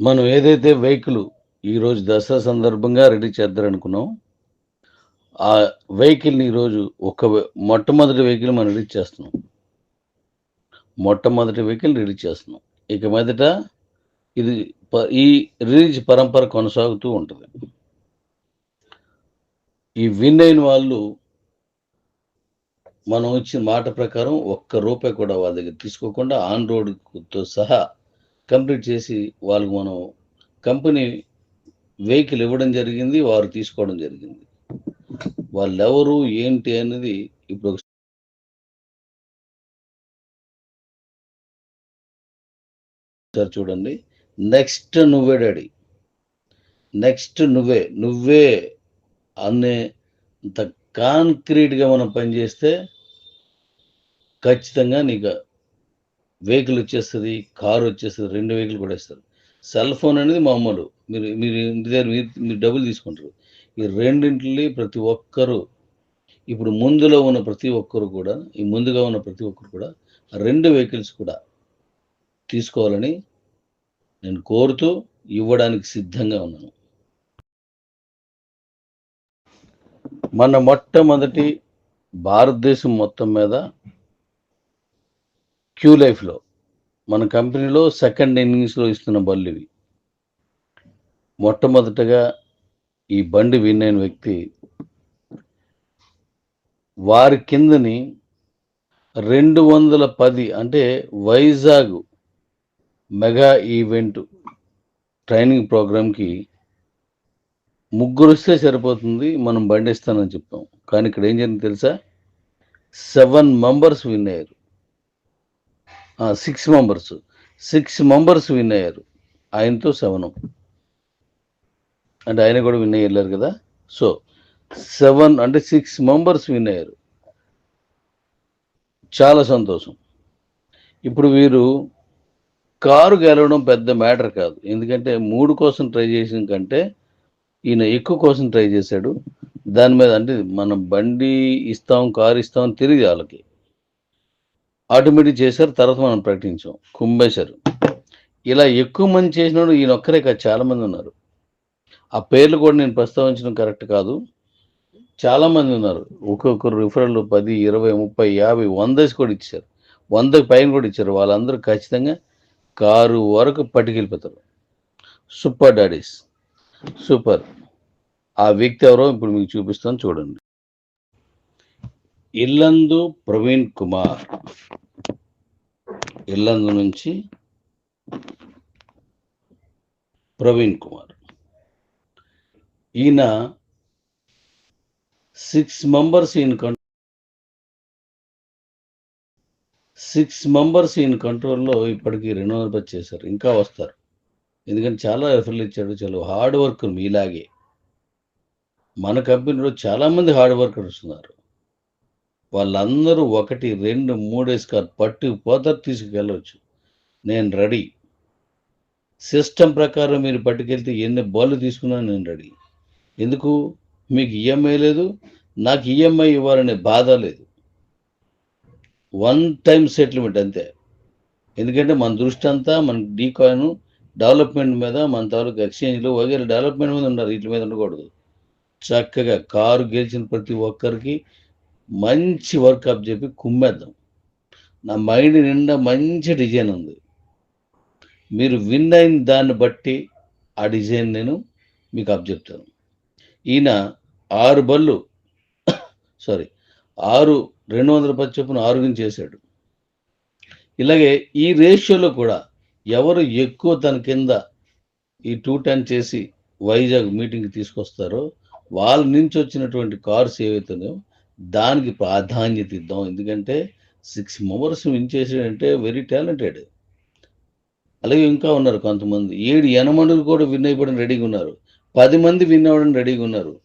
మనం ఏదైతే వెహికల్ ఈరోజు దసరా సందర్భంగా రెడీ చేద్దారనుకున్నాం ఆ వెహికల్ని ఈరోజు ఒక మొట్టమొదటి వెహికల్ మనం రెడీ చేస్తున్నాం. మొట్టమొదటి వెహికల్ రెడీ చేస్తున్నాం. ఇక మీదట ఇది ప- ఈ రిలీజ్ పరంపర కొనసాగుతూ ఉంటుంది. ఈ విన్ అయిన వాళ్ళు మనం ఇచ్చిన మాట ప్రకారం ఒక్క రూపాయి కూడా వాళ్ళ దగ్గర తీసుకోకుండా ఆన్ రోడ్తో సహా కంప్లీట్ చేసి వాళ్ళకు మనం కంపెనీ వెహికల్ ఇవ్వడం జరిగింది వారు తీసుకోవడం జరిగింది. వాళ్ళు ఎవరు ఏంటి అనేది ఇప్పుడు ఒక ఒకసారి చూడండి. నెక్స్ట్ నువ్వే డాడీ. నెక్స్ట్ నువ్వే. నువ్వే అనే అంత కాంక్రీట్గా మనం పనిచేస్తే ఖచ్చితంగా నీకు వెహికల్ వచ్చేస్తుంది కారు వచ్చేస్తుంది రెండు వెహికల్ కూడా ఇస్తారు సెల్ ఫోన్ అనేది మామూలు. మీరు మీరు ఇంటి దగ్గర మీరు మీరు డబ్బులు తీసుకుంటారు. ఈ రెండింటిని ప్రతి ఒక్కరు ఇప్పుడు ముందులో ఉన్న ప్రతి ఒక్కరు కూడా ఈ ముందుగా ఉన్న ప్రతి ఒక్కరు కూడా రెండు వెహికల్స్ కూడా తీసుకోవాలని నేను కోరుతూ ఇవ్వడానికి సిద్ధంగా ఉన్నాను. మన మొట్టమొదటి భారతదేశం మొత్తం మీద క్యూ లైఫ్లో. మన కంపెనీలో సెకండ్ ఇన్నింగ్స్లో ఇస్తున్న బళ్ళు ఇవి. మొట్టమొదటగా ఈ బండి విన్ అయిన వ్యక్తి వారి కిందని రెండు వందల పది అంటే వైజాగ్ మెగా ఈవెంట్ ట్రైనింగ్ ప్రోగ్రామ్కి ముగ్గురు వస్తే సరిపోతుంది మనం బండి ఇస్తానని చెప్తాం కానీ ఇక్కడ ఏం జరిగింది తెలుసా? సెవెన్ మెంబర్స్ విన్ అయ్యారు. Six members six members win అయ్యారు. ఆయనతో సెవెన్ అంటే ఆయన కూడా విన్ అయ్యారు కదా? సో సెవెన్ అంటే సిక్స్ మెంబర్స్ విన్ అయ్యారు. చాలా సంతోషం. ఇప్పుడు వీరు కారు గెలవడం పెద్ద మ్యాటర్ కాదు. ఎందుకంటే మూడు కోసం ట్రై చేసిన కంటే ఈయన ఎక్కువ కోసం ట్రై చేశాడు. దాని మీద అంటే మనం బండి ఇస్తాం కారు ఇస్తాం అని తెలియదు వాళ్ళకి. ఆటోమేటిక్ చేశారు తర్వాత మనం ప్రకటించాం. కుంభేశారు ఇలా ఎక్కువ మంది చేసినప్పుడు ఈయన ఒక్కరే కాదు చాలా మంది ఉన్నారు. ఆ పేర్లు కూడా నేను ప్రస్తావించడం కరెక్ట్ కాదు. చాలామంది ఉన్నారు. ఒక్కొక్కరు రిఫరల్ పది ఇరవై ముప్పై యాభై వందసి కూడా ఇచ్చారు. వందకి పైన కూడా ఇచ్చారు. వాళ్ళందరూ ఖచ్చితంగా కారు వరకు పట్టుకెళ్ళిపోతారు. Super daddies. సూపర్. ఆ వ్యక్తి ఎవరో ఇప్పుడు మీకు చూపిస్తాను చూడండి. ఇల్లందు ప్రవీణ్ కుమార్. ఇల్లందు నుంచి ప్రవీణ్ కుమార్. ఈయన సిక్స్ మెంబర్స్ ఈయన కం సిక్స్ మెంబర్స్ ఈయన కంట్రోల్లో ఇప్పటికీ రెండు వందల చేశారు. ఇంకా వస్తారు. ఎందుకంటే చాలా రెఫర్లు ఇచ్చాడు చాలా. హార్డ్ వర్కర్ మీలాగే. మన కంపెనీలో చాలామంది హార్డ్ వర్కర్స్ ఉన్నారు. వాళ్ళందరూ ఒకటి రెండు మూడేసి కాదు పట్టుకుపోతారు తీసుకెళ్ళవచ్చు నేను రెడీ. సిస్టమ్ ప్రకారం మీరు పట్టుకెళ్తే ఎన్ని బాల్ తీసుకున్నా నేను రెడీ. ఎందుకు? మీకు ఈఎంఐ లేదు. నాకు ఈఎంఐ ఇవ్వాలనే బాధ లేదు. వన్ టైం సెటిల్మెంట్ అంతే. ఎందుకంటే మన దృష్టి అంతా మన డీకాయిన్ డెవలప్మెంట్ మీద మన తాలూకు ఎక్స్చేంజ్లు వగేరే డెవలప్మెంట్ మీద ఉన్నారు. వీటి మీద ఉండకూడదు. చక్కగా కారు గెలిచిన ప్రతి ఒక్కరికి మంచి వర్క్ అప్ చెప్పి కుమ్మేద్దాం. నా మైండ్ నిండా మంచి డిజైన్ ఉంది. మీరు విన్ అయిన దాన్ని బట్టి ఆ డిజైన్ నేను మీకు అప్ చెప్తాను. ఈయన ఆరు బళ్ళు సారీ ఆరు రెండు వందల పది చొప్పున ఆరుగుని చేశాడు. ఇలాగే ఈ రేషియోలో కూడా ఎవరు ఎక్కువ తన కింద ఈ టూ టెన్ చేసి వైజాగ్ మీటింగ్కి తీసుకొస్తారో వాళ్ళ నుంచి వచ్చినటువంటి కార్స్ ఏవైతున్నాయో దానికి ప్రాధాన్యత ఇద్దాం. ఎందుకంటే సిక్స్ మెంబర్స్ విన్ చేసాడంటే వెరీ టాలెంటెడ్ అలాగే ఇంకా ఉన్నారు కొంతమంది. ఏడు ఎనమనులు కూడా విన్ అయిపోవడం రెడీగా ఉన్నారు. పది మంది విన్ అవ్వడం రెడీగా ఉన్నారు.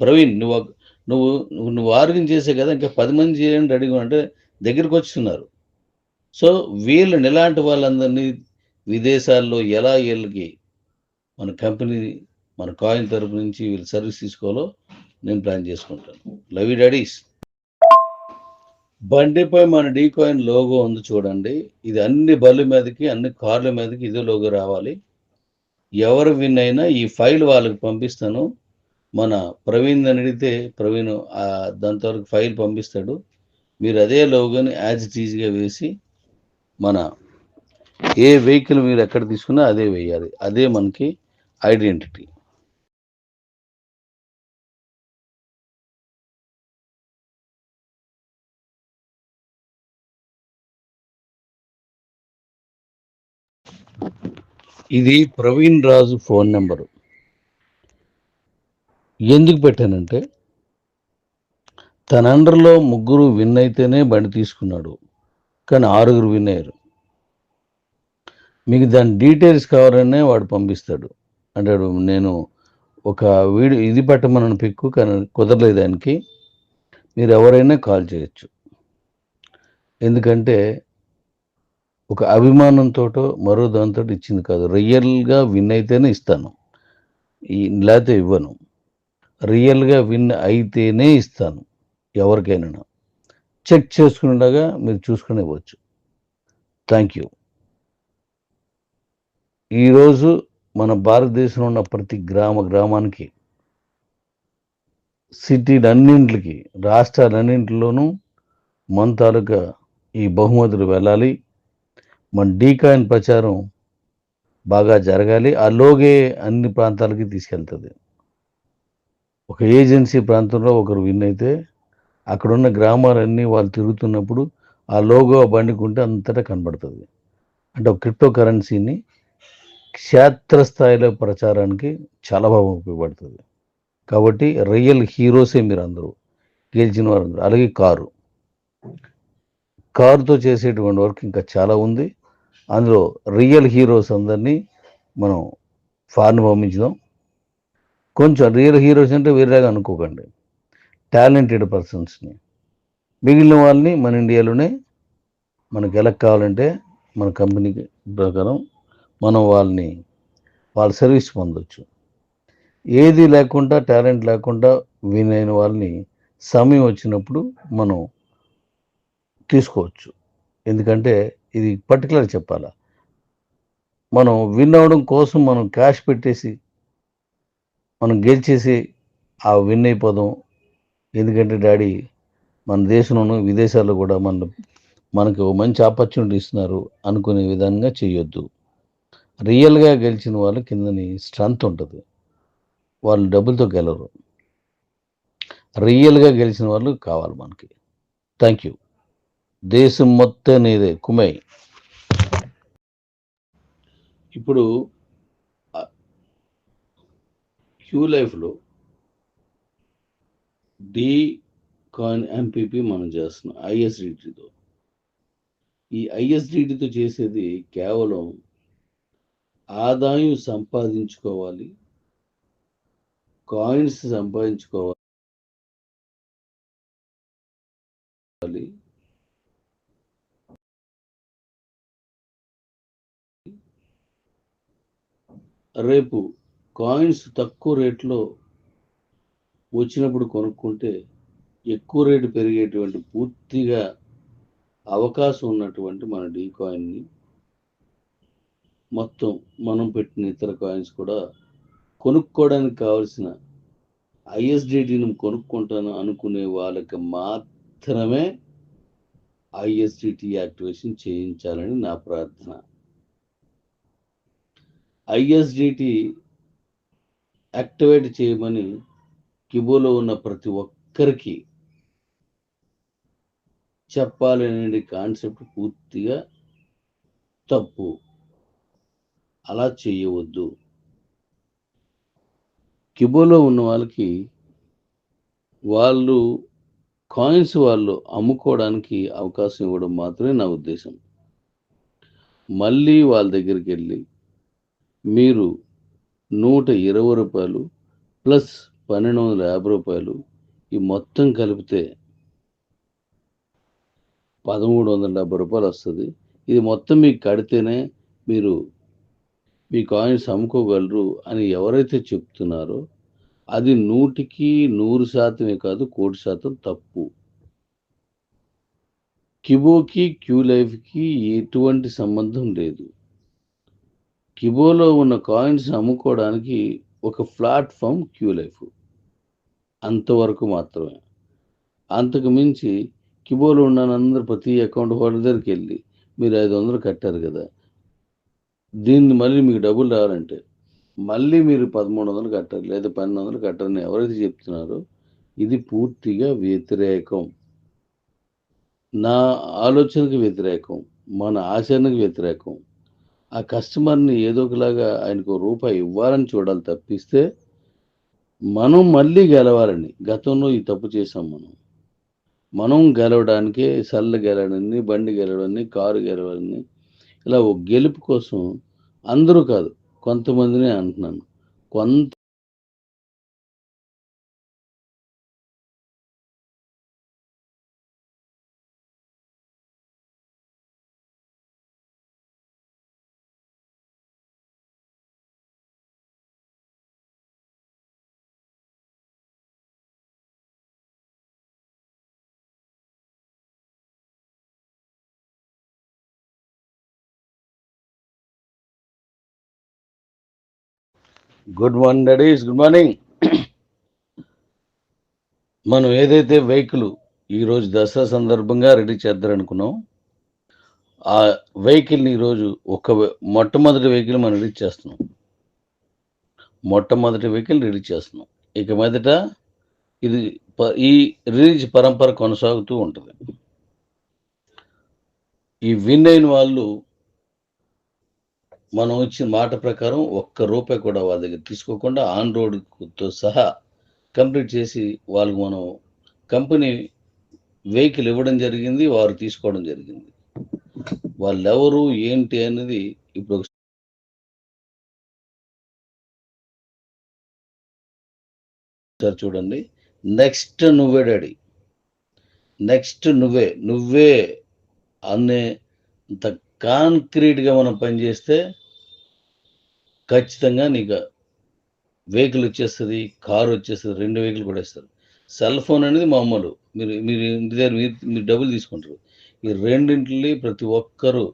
ప్రవీణ్ నువ్వు ఒక- నువ్వు నువ్వు నువ్వు చేసే కదా ఇంకా పది మంది చేయడం రెడీగా అంటే దగ్గరికి వచ్చుతున్నారు సో వీళ్ళని ఎలాంటి వాళ్ళందరినీ విదేశాల్లో ఎలా వీళ్ళకి మన కంపెనీ మన కాయిన్ తరపు నుంచి వీళ్ళు సర్వీస్ తీసుకోవాలో నేను ప్లాన్ చేసుకుంటాను. లవ్ యూ డాడీస్ బండిపై మన డీ కాయిన్ లోగో ఉంది చూడండి. ఇది అన్ని బళ్ళ మీదకి అన్ని కార్ల మీదకి ఇదే లోగో రావాలి. ఎవరు విన్ అయినా ఈ ఫైల్ వాళ్ళకి పంపిస్తాను. మన ప్రవీణ్ అని అడిగితే ప్రవీణ్ ఆ దాంతో వరకు ఫైల్ పంపిస్తాడు. మీరు అదే లోగోని యాజ్ టీజ్గా వేసి మన ఏ వెహికల్ మీరు ఎక్కడ తీసుకున్నా అదే వేయాలి. అదే మనకి ఐడెంటిటీ ఇది ప్రవీణ్ రాజు ఫోన్ నెంబరు. ఎందుకు పెట్టానంటే తన అండర్లో ముగ్గురు విన్ అయితేనే బండి తీసుకున్నాడు కానీ ఆరుగురు విన్ అయ్యారు. మీకు దాని డీటెయిల్స్ కావాలనే వాడు పంపిస్తాడు. అంటాడు నేను ఒక వీడియో ఇది పెట్టమనని పిక్కు కానీ కుదరలేదు దానికి మీరు ఎవరైనా కాల్ చేయొచ్చు. ఎందుకంటే ఒక అభిమానంతోటో మరో దాంతో ఇచ్చింది కాదు. రియల్గా విన్ అయితేనే ఇస్తాను. ఈ లేకపోతే ఇవ్వను. రియల్గా విన్ అయితేనే ఇస్తాను ఎవరికైనా. చెక్ చేసుకునేలాగా మీరు చూసుకుని ఇవ్వచ్చు థ్యాంక్ యూ. ఈరోజు మన భారతదేశంలో ఉన్న ప్రతి గ్రామ గ్రామానికి సిటీలన్నింటికి రాష్ట్రాలన్నింటిలోనూ మన తాలూకా ఈ బహుమతులు వెళ్ళాలి. మన డీకాయిన్ ప్రచారం బాగా జరగాలి. ఆ లోగే అన్ని ప్రాంతాలకి తీసుకెళ్తుంది. ఒక ఏజెన్సీ ప్రాంతంలో ఒకరు విన్ అయితే అక్కడున్న గ్రామాలన్నీ వాళ్ళు తిరుగుతున్నప్పుడు ఆ లోగో ఆ ఉంటే అంతటా కనబడుతుంది. అంటే ఒక క్రిప్టో కరెన్సీని క్షేత్రస్థాయిలో ప్రచారానికి చాలా బాగా ఉపయోగపడుతుంది. కాబట్టి రియల్ హీరోసే మీరు అందరూ గెలిచిన వారు అలాగే కారు. కారుతో చేసేటువంటి వర్క్ ఇంకా చాలా ఉంది. అందులో రియల్ హీరోస్ అందరినీ మనం ఫారెన్ పంపించుదాం కొంచెం రియల్ హీరోస్ అంటే వేరేగా అనుకోకండి. టాలెంటెడ్ పర్సన్స్ని. మిగిలిన వాళ్ళని మన ఇండియాలోనే మనకి ఎలా కావాలంటే మన కంపెనీ ప్రకారం మనం వాళ్ళని వాళ్ళ సర్వీస్ పొందొచ్చు. ఏది లేకుండా టాలెంట్ లేకుండా విన్ అయిన వాళ్ళని సమయం వచ్చినప్పుడు మనం తీసుకోవచ్చు. ఎందుకంటే ఇది పర్టికులర్ చెప్పాలా? మనం విన్ అవ్వడం కోసం మనం క్యాష్ పెట్టేసి మనం గెలిచేసి ఆ విన్ అయిపోదాం. ఎందుకంటే డాడీ మన దేశంలోనూ విదేశాల్లో కూడా మన మనకు మంచి ఆపర్చునిటీ ఇస్తున్నారు అనుకునే విధంగా చేయొద్దు. రియల్గా గెలిచిన వాళ్ళు కిందని స్ట్రెంత్ ఉంటుంది. వాళ్ళు డబ్బులతో గెలరు. రియల్గా గెలిచిన వాళ్ళు కావాలి మనకి. థ్యాంక్ యూ దేశం మొత్తం నీదే కుమై. ఇప్పుడు క్యూ లైఫ్లో డి కాయిన్ ఎంపీపీ మనం చేస్తున్నాం ఐఎస్డిటీతో. ఈ ఐఎస్డిటీతో చేసేది కేవలం ఆదాయం సంపాదించుకోవాలి కాయిన్స్ సంపాదించుకోవాలి రేపు కాయిన్స్ తక్కువ రేట్లో వచ్చినప్పుడు కొనుక్కుంటే ఎక్కువ రేటు పెరిగేటువంటి పూర్తిగా అవకాశం ఉన్నటువంటి మన డీ కాయిన్ని మొత్తం మనం పెట్టిన ఇతర కాయిన్స్ కూడా కొనుక్కోవడానికి కావలసిన ఐఎస్డిటీని కొనుక్కుంటాను అనుకునే వాళ్ళకి మాత్రమే ఐఎస్డిటీ యాక్టివేషన్ చేయించాలని నా ప్రార్థన. ఐఎస్డిటి యాక్టివేట్ చేయమని కిబోలో ఉన్న ప్రతి ఒక్కరికి చెప్పాలనే కాన్సెప్ట్ పూర్తిగా తప్పు. అలా చేయవద్దు. కిబోలో ఉన్న వాళ్ళకి వాళ్ళు కాయిన్స్ వాళ్ళు అమ్ముకోవడానికి అవకాశం ఇవ్వడం మాత్రమే నా ఉద్దేశం. మళ్ళీ వాళ్ళ దగ్గరికి వెళ్ళి మీరు నూట ఇరవై రూపాయలు ప్లస్ పన్నెండు వందల యాభై రూపాయలు ఈ మొత్తం కలిపితే పదమూడు వందల డెబ్బై రూపాయలు వస్తుంది. ఇది మొత్తం మీకు కడితేనే మీరు మీ కాయిన్స్ అమ్ముకోగలరు అని ఎవరైతే చెప్తున్నారో అది నూటికి నూరు శాతమే కాదు కోటి శాతం తప్పు. కిబోకి క్యూ లైఫ్కి ఎటువంటి సంబంధం లేదు. కిబోలో ఉన్న కాయిన్స్ అమ్ముకోవడానికి ఒక ప్లాట్ఫామ్ క్యూ లైఫ్ అంతవరకు మాత్రమే. అంతకు మించి కిబోలో ఉన్న అందరు ప్రతి అకౌంట్ హోల్డర్ దగ్గరికి వెళ్ళి మీరు ఐదు వందలు కట్టారు కదా. దీన్ని మళ్ళీ మీకు డబ్బులు రావాలంటే మళ్ళీ మీరు పదమూడు వందలు కట్టారు లేదా పన్నెండు వందలు కట్టారని ఎవరైతే చెప్తున్నారో ఇది పూర్తిగా వ్యతిరేకం. నా ఆలోచనకు వ్యతిరేకం. మన ఆచరణకు వ్యతిరేకం. ఆ కస్టమర్ని ఏదో ఒకలాగా ఆయనకు రూపాయి ఇవ్వాలని చూడాలి తప్పిస్తే మనం మళ్ళీ గెలవాలని గతంలో ఈ తప్పు చేసాం మనం. మనం గెలవడానికి సల్ల గెలవడాన్ని బండి గెలవడాన్ని కారు గెలవడాన్ని ఇలా ఒక గెలుపు కోసం అందరూ కాదు కొంతమందిని అంటున్నాను. కొంత good morning daddies good morning మనం ఏదైతే వెహికల్ ఈరోజు దసరా సందర్భంగా రెడీ చేద్దారనుకున్నాం ఆ వెహికల్ని ఈరోజు ఒక మొట్టమొదటి వెహికల్ మనం రెడీ చేస్తున్నాం. మొట్టమొదటి వెహికల్ రెడీ చేస్తున్నాం. ఇక మీదట ఇది ఈ రిలీజ్ పరంపర కొనసాగుతూ ఉంటుంది. ఈ విన్ అయిన వాళ్ళు మనం ఇచ్చిన మాట ప్రకారం ఒక్క రూపాయి కూడా వాళ్ళ దగ్గర తీసుకోకుండా ఆన్ రోడ్తో సహా కంప్లీట్ చేసి వాళ్ళకు మనం కంపెనీ వెహికల్ ఇవ్వడం జరిగింది వారు తీసుకోవడం జరిగింది. వాళ్ళు ఎవరు ఏంటి అనేది ఇప్పుడు ఒకసారి చూడండి. నెక్స్ట్ నువ్వే డాడీ. నెక్స్ట్ నువ్వే. నువ్వే అనే అంత కాంక్రీట్గా మనం పనిచేస్తే ఖచ్చితంగా నీకు వెహికల్ వచ్చేస్తుంది కారు వచ్చేస్తుంది రెండు వెహికల్ కూడా ఇస్తారు సెల్ ఫోన్ అనేది మామూలు. మీరు మీరు ఇంటి దగ్గర మీరు మీరు డబ్బులు తీసుకుంటారు. ఈ రెండింటిని ప్రతి ఒక్కరూ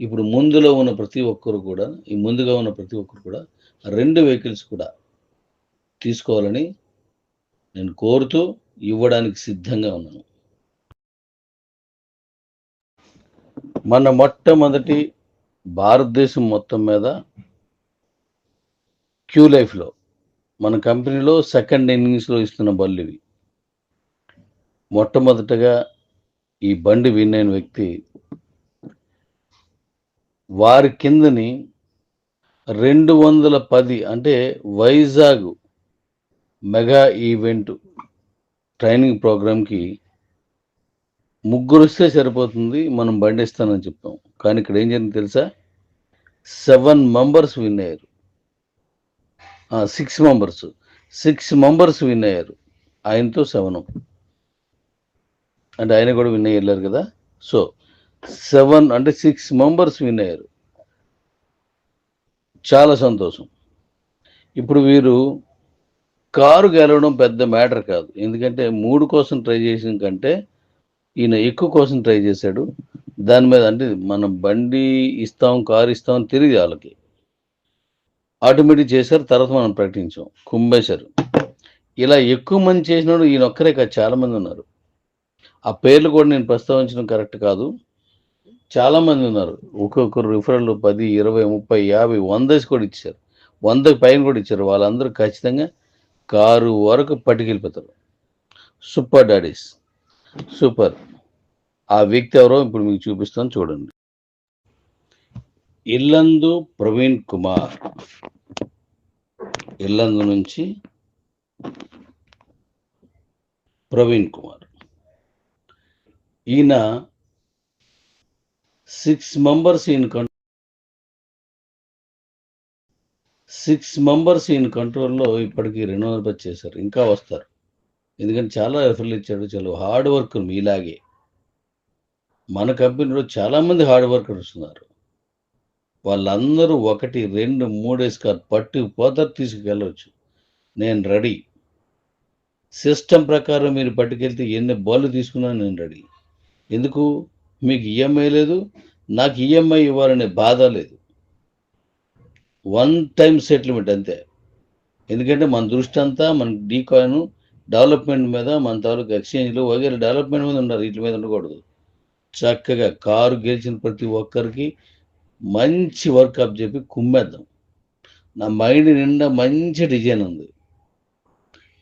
ఇప్పుడు ముందులో ఉన్న ప్రతి ఒక్కరు కూడా ఈ ముందుగా ఉన్న ప్రతి ఒక్కరు కూడా రెండు వెహికల్స్ కూడా తీసుకోవాలని నేను కోరుతూ ఇవ్వడానికి సిద్ధంగా ఉన్నాను. మన మొట్టమొదటి భారతదేశం మొత్తం మీద క్యూ లైఫ్లో మన కంపెనీలో సెకండ్ ఇన్నింగ్స్లో ఇస్తున్న బళ్ళు ఇవి. మొట్టమొదటగా ఈ బండి విన్ అయిన వ్యక్తి వారి కిందని రెండు వందల పది అంటే వైజాగ్ మెగా ఈవెంట్ ట్రైనింగ్ ప్రోగ్రామ్కి ముగ్గురు వస్తే సరిపోతుంది మనం బండి ఇస్తానని చెప్తాం. కానీ ఇక్కడ ఏం జరిగింది తెలుసా? సెవెన్ మెంబర్స్ విన్ అయ్యారు. Six members six members win అయ్యారు. ఆయనతో సెవెన్ అంటే ఆయన కూడా విన్ అయ్యారు కదా? సో సెవెన్ అంటే సిక్స్ మెంబర్స్ విన్ అయ్యారు. చాలా సంతోషం. ఇప్పుడు వీరు కారు గెలవడం పెద్ద మ్యాటర్ కాదు. ఎందుకంటే మూడు కోసం ట్రై చేసిన కంటే ఈయన ఎక్కువ కోసం ట్రై చేశాడు. దాని మీద అంటే మనం బండి ఇస్తాం కారు ఇస్తాం అని వాళ్ళకి. ఆటోమేటిక్ చేశారు తర్వాత మనం ప్రకటించాం. కుంభేశారు ఇలా ఎక్కువ మంది చేసినోడు ఈయన ఒక్కరే కాదు చాలామంది ఉన్నారు. ఆ పేర్లు కూడా నేను ప్రస్తావించడం కరెక్ట్ కాదు. చాలామంది ఉన్నారు. ఒక్కొక్కరు రిఫరల్ పది ఇరవై ముప్పై యాభై వందేసి కూడా ఇచ్చారు. వందకి పైన కూడా ఇచ్చారు. వాళ్ళందరూ ఖచ్చితంగా కారు వరకు పట్టుకెళ్ళిపోతారు. Super daddies. సూపర్. ఆ వ్యక్తి ఎవరో ఇప్పుడు మీకు చూపిస్తాను చూడండి. ఇల్లందు ప్రవీణ్ కుమార్. ఇల్లందు నుంచి ప్రవీణ్ కుమార్. ఈయన six members in control six members ఈయన కంట్రోల్లో ఇప్పటికి రెండు వందల చేశారు. ఇంకా వస్తారు. ఎందుకంటే చాలా ఎఫర్లు ఇచ్చాడు చాలా. హార్డ్ వర్క్ మీలాగే. మన కంపెనీలో చాలామంది హార్డ్ వర్కర్స్ ఉన్నారు. వాళ్ళందరూ ఒకటి రెండు మూడేసి కాదు పట్టు పోతారు తీసుకెళ్ళవచ్చు నేను రెడీ. సిస్టమ్ ప్రకారం మీరు పట్టుకెళ్తే ఎన్ని బాల్ తీసుకున్నా నేను రెడీ. ఎందుకు? మీకు ఈఎంఐ లేదు. నాకు ఈఎంఐ ఇవ్వాలనే బాధ లేదు. వన్ టైం సెటిల్మెంట్ అంతే. ఎందుకంటే మన దృష్టి అంతా మన డీకాయిన్ డెవలప్మెంట్ మీద మన తాలూకు ఎక్స్చేంజ్లు వగేరే డెవలప్మెంట్ మీద ఉండాలి. వీటి మీద ఉండకూడదు. చక్కగా కారు గెలిచిన ప్రతి ఒక్కరికి మంచి వర్క్ అప్ చెప్పి కుమ్మేద్దాం. నా మైండ్ నిండా మంచి డిజైన్ ఉంది.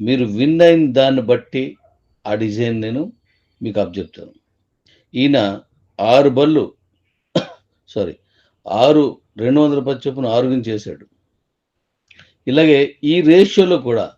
మీరు విన్ అయిన దాన్ని బట్టి ఆ డిజైన్ నేను మీకు అప్ చెప్తాను. ఈయన ఆరు బళ్ళు సారీ ఆరు రెండు వందల పది చొప్పున ఆరుగుని చేశాడు. ఇలాగే ఈ రేషియోలో కూడా